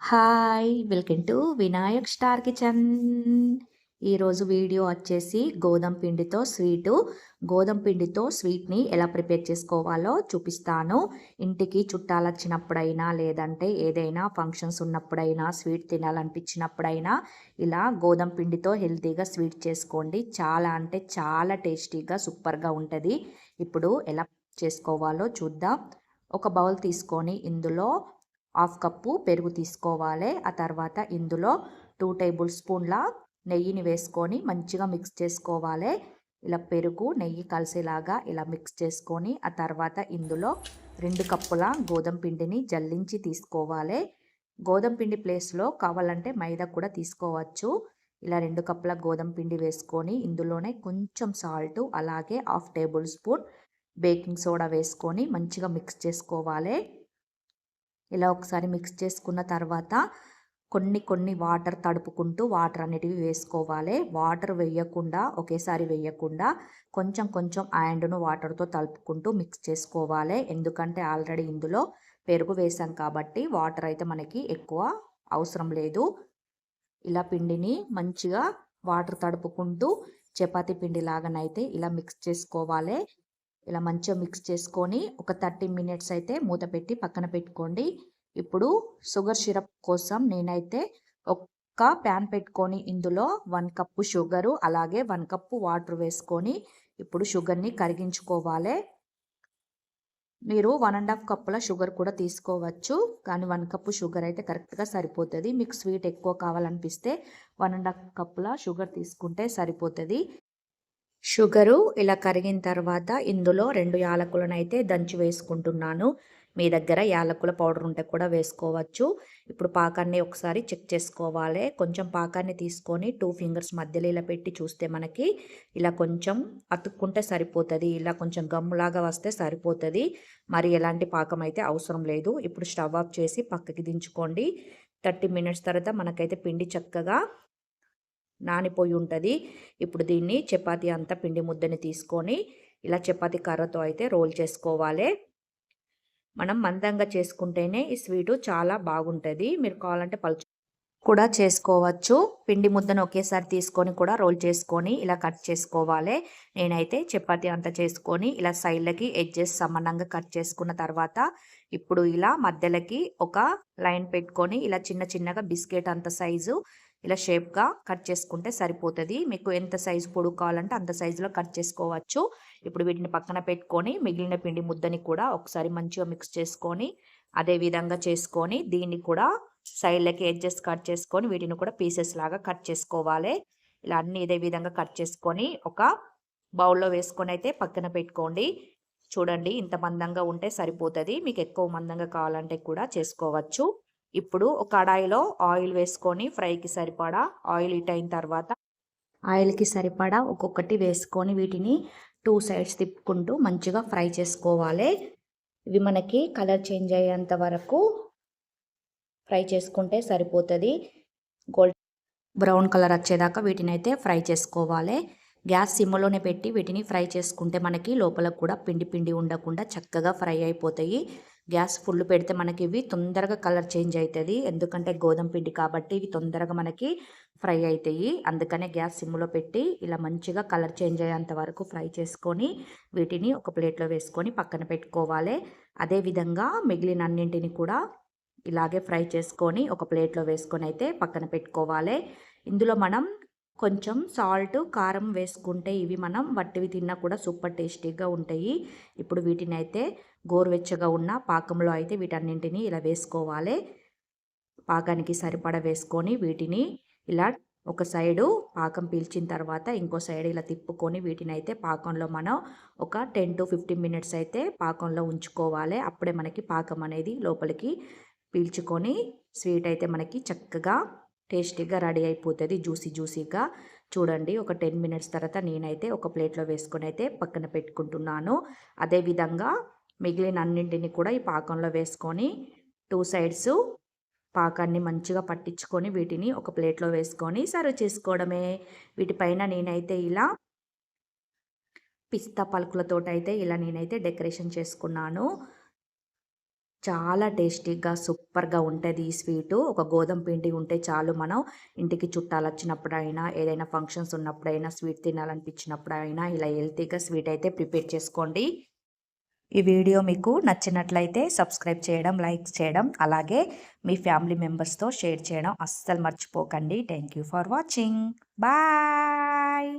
Hi welcome to Vinayak star kitchen. ఈరోజు video వచ్చేసి గోధుమ పిండితో స్వీటు. గోధుమ పిండితో స్వీట్ని ఎలా ప్రిపేర్ చేసుకోవాలో చూపిస్తాను. ఇంటికి చుట్టాలు వచ్చినప్పుడైనా లేదంటే ఏదైనా ఫంక్షన్స్ ఉన్నప్పుడైనా స్వీట్ తినాలనిపించినప్పుడైనా ఇలా గోధుమ పిండితో హెల్తీగా స్వీట్ చేసుకోండి. చాలా అంటే చాలా టేస్టీగా సూపర్గా ఉంటుంది. ఇప్పుడు ఎలా చేసుకోవాలో చూద్దాం. ఒక బౌల్ తీసుకొని ఇందులో హాఫ్ కప్పు పెరుగు తీసుకోవాలి. ఆ తర్వాత ఇందులో టూ టేబుల్ స్పూన్ల నెయ్యిని వేసుకొని మంచిగా మిక్స్ చేసుకోవాలి. ఇలా పెరుగు నెయ్యి కలిసేలాగా ఇలా మిక్స్ చేసుకొని ఆ తర్వాత ఇందులో రెండు కప్పుల గోధుమ పిండిని జల్లించి తీసుకోవాలి. గోధుమ పిండి ప్లేస్లో కావాలంటే మైదా కూడా తీసుకోవచ్చు. ఇలా రెండు కప్పుల గోధుమ పిండి వేసుకొని ఇందులోనే కొంచెం సాల్ట్ అలాగే half tablespoon baking soda వేసుకొని మంచిగా మిక్స్ చేసుకోవాలి. ఇలా ఒకసారి మిక్స్ చేసుకున్న తర్వాత కొన్ని కొన్ని వాటర్ తడుపుకుంటూ వాటర్ అనేటివి వేసుకోవాలి. వాటర్ వేయకుండా ఒకేసారి వేయకుండా కొంచెం కొంచెం ఆయండ్ను వాటర్తో తలుపుకుంటూ మిక్స్ చేసుకోవాలి. ఎందుకంటే ఆల్రెడీ ఇందులో పెరుగు వేసాం కాబట్టి వాటర్ అయితే మనకి ఎక్కువ అవసరం లేదు. ఇలా పిండిని మంచిగా వాటర్ తడుపుకుంటూ చపాతీ పిండి లాగానైతే ఇలా మిక్స్ చేసుకోవాలి. ఇలా మంచిగా మిక్స్ చేసుకొని ఒక థర్టీ మినిట్స్ అయితే మూత పెట్టి పక్కన పెట్టుకోండి. ఇప్పుడు షుగర్ సిరప్ కోసం నేనైతే ఒక్క ప్యాన్ పెట్టుకొని ఇందులో వన్ కప్పు షుగరు అలాగే వన్ కప్పు వాటర్ వేసుకొని ఇప్పుడు షుగర్ని కరిగించుకోవాలి. మీరు వన్ అండ్ హాఫ్ కప్పుల షుగర్ కూడా తీసుకోవచ్చు. కానీ వన్ కప్పు షుగర్ అయితే కరెక్ట్గా సరిపోతుంది. మీకు స్వీట్ ఎక్కువ కావాలనిపిస్తే వన్ అండ్ హాఫ్ కప్పుల షుగర్ తీసుకుంటే సరిపోతుంది. షుగరు ఇలా కరిగిన తర్వాత ఇందులో రెండు యాలకులను అయితే దంచి వేసుకుంటున్నాను. మీ దగ్గర యాలకుల పౌడర్ ఉంటే కూడా వేసుకోవచ్చు. ఇప్పుడు పాకాన్ని ఒకసారి చెక్ చేసుకోవాలి. కొంచెం పాకాన్ని తీసుకొని టూ ఫింగర్స్ మధ్యలో ఇలా పెట్టి చూస్తే మనకి ఇలా కొంచెం అతుక్కుంటే సరిపోతుంది. ఇలా కొంచెం గమ్ములాగా వస్తే సరిపోతుంది. మరి ఎలాంటి పాకం అయితే అవసరం లేదు. ఇప్పుడు స్టవ్ ఆఫ్ చేసి పక్కకి దించుకోండి. థర్టీ మినిట్స్ తర్వాత మనకైతే పిండి చక్కగా నానిపోయి ఉంటుంది. ఇప్పుడు దీన్ని చపాతీ అంతా పిండి ముద్దని తీసుకొని ఇలా చపాతీ కర్రతో అయితే రోల్ చేసుకోవాలి. మనం మందంగా చేసుకుంటేనే ఈ స్వీటు చాలా బాగుంటుంది. మీరు కావాలంటే పలుచు కూడా చేసుకోవచ్చు. పిండి ముద్దను ఒకేసారి తీసుకొని కూడా రోల్ చేసుకొని ఇలా కట్ చేసుకోవాలి. నేనైతే చపాతి అంతా చేసుకొని ఇలా సైడ్లకి ఎడ్జెస్ సమానంగా కట్ చేసుకున్న తర్వాత ఇప్పుడు ఇలా మధ్యలోకి ఒక లైన్ పెట్టుకొని ఇలా చిన్న చిన్నగా బిస్కెట్ అంత సైజు ఇలా షేప్గా కట్ చేసుకుంటే సరిపోతుంది. మీకు ఎంత సైజు పొడుగు కావాలంటే అంత సైజులో కట్ చేసుకోవచ్చు. ఇప్పుడు వీటిని పక్కన పెట్టుకొని మిగిలిన పిండి ముద్దని కూడా ఒకసారి మంచిగా మిక్స్ చేసుకొని అదే విధంగా చేసుకొని దీన్ని కూడా సైడ్లకి ఎడ్జెస్ కట్ చేసుకొని వీటిని కూడా పీసెస్ లాగా కట్ చేసుకోవాలి. ఇలా అన్ని ఇదే విధంగా కట్ చేసుకొని ఒక బౌల్లో వేసుకొని అయితే పక్కన పెట్టుకోండి. చూడండి ఇంత మందంగా ఉంటే సరిపోతుంది. మీకు ఎక్కువ మందంగా కావాలంటే కూడా చేసుకోవచ్చు. ఇప్పుడు ఒక కడాయిలో ఆయిల్ వేసుకొని ఫ్రైకి సరిపడా ఆయిల్ హీట్ అయిన తర్వాత ఆయిల్కి సరిపడా ఒక్కొక్కటి వేసుకొని వీటిని టూ సైడ్స్ తిప్పుకుంటూ మంచిగా ఫ్రై చేసుకోవాలి. ఇవి మనకి కలర్ చేంజ్ అయ్యేంత వరకు ఫ్రై చేసుకుంటే సరిపోతుంది. గోల్డ్ బ్రౌన్ కలర్ వచ్చేదాకా వీటిని అయితే ఫ్రై చేసుకోవాలి. గ్యాస్ సిమ్లోనే పెట్టి వీటిని ఫ్రై చేసుకుంటే మనకి లోపల కూడా పిండి పిండి ఉండకుండా చక్కగా ఫ్రై అయిపోతాయి. గ్యాస్ ఫుల్ పెడితే మనకి ఇవి తొందరగా కలర్ చేంజ్ అవుతుంది ఎందుకంటే గోధుమ పిండి కాబట్టి ఇవి తొందరగా మనకి ఫ్రై అవుతాయి అందుకనే గ్యాస్ సిమ్లో పెట్టి ఇలా మంచిగా కలర్ చేంజ్ అయ్యేంత వరకు ఫ్రై చేసుకొని వీటిని ఒక ప్లేట్లో వేసుకొని పక్కన పెట్టుకోవాలి. అదేవిధంగా మిగిలిన అన్నింటిని కూడా ఇలాగే ఫ్రై చేసుకొని ఒక ప్లేట్లో వేసుకొని అయితే పక్కన పెట్టుకోవాలి. ఇందులో మనం కొంచెం సాల్ట్ కారం వేసుకుంటే ఇవి మనం వట్టివి తిన్నా కూడా సూపర్ టేస్టీగా ఉంటాయి. ఇప్పుడు వీటిని అయితే గోరువెచ్చగా ఉన్న పాకంలో అయితే వీటన్నింటినీ ఇలా వేసుకోవాలి. పాకానికి సరిపడ వేసుకొని వీటిని ఇలా ఒక సైడు పాకం పీల్చిన తర్వాత ఇంకో సైడ్ ఇలా తిప్పుకొని వీటిని అయితే పాకంలో మనం ఒక టెన్ టు ఫిఫ్టీన్ మినిట్స్ అయితే పాకంలో ఉంచుకోవాలి. అప్పుడే మనకి పాకం అనేది లోపలికి పీల్చుకొని స్వీట్ అయితే మనకి చక్కగా టేస్టీగా రెడీ అయిపోతుంది జ్యూసీ జ్యూసీగా. చూడండి ఒక టెన్ మినిట్స్ తర్వాత నేనైతే ఒక ప్లేట్లో వేసుకొని అయితే పక్కన పెట్టుకుంటున్నాను. అదేవిధంగా మిగిలిన అన్నింటిని కూడా ఈ పాకంలో వేసుకొని టూ సైడ్స్ పాకాన్ని మంచిగా పట్టించుకొని వీటిని ఒక ప్లేట్లో వేసుకొని సర్వ్ చేసుకోవడమే. వీటిపైన నేనైతే ఇలా పిస్తా పలుకులతో అయితే ఇలా నేనైతే డెకరేషన్ చేసుకున్నాను. చాలా టేస్టీగా సూపర్గా ఉంటుంది ఈ స్వీటు. ఒక గోధుమ పిండి ఉంటే చాలు మనం ఇంటికి చుట్టాలు వచ్చినప్పుడైనా ఏదైనా ఫంక్షన్స్ ఉన్నప్పుడైనా స్వీట్ తినాలనిపించినప్పుడైనా ఇలా హెల్తీగా స్వీట్ అయితే ప్రిపేర్ చేసుకోండి. ఈ వీడియో మీకు నచ్చినట్లయితే సబ్స్క్రైబ్ చేయడం లైక్ చేయడం అలాగే మీ ఫ్యామిలీ మెంబర్స్తో షేర్ చేయడం అస్సలు మర్చిపోకండి. Thank you for watching. Bye!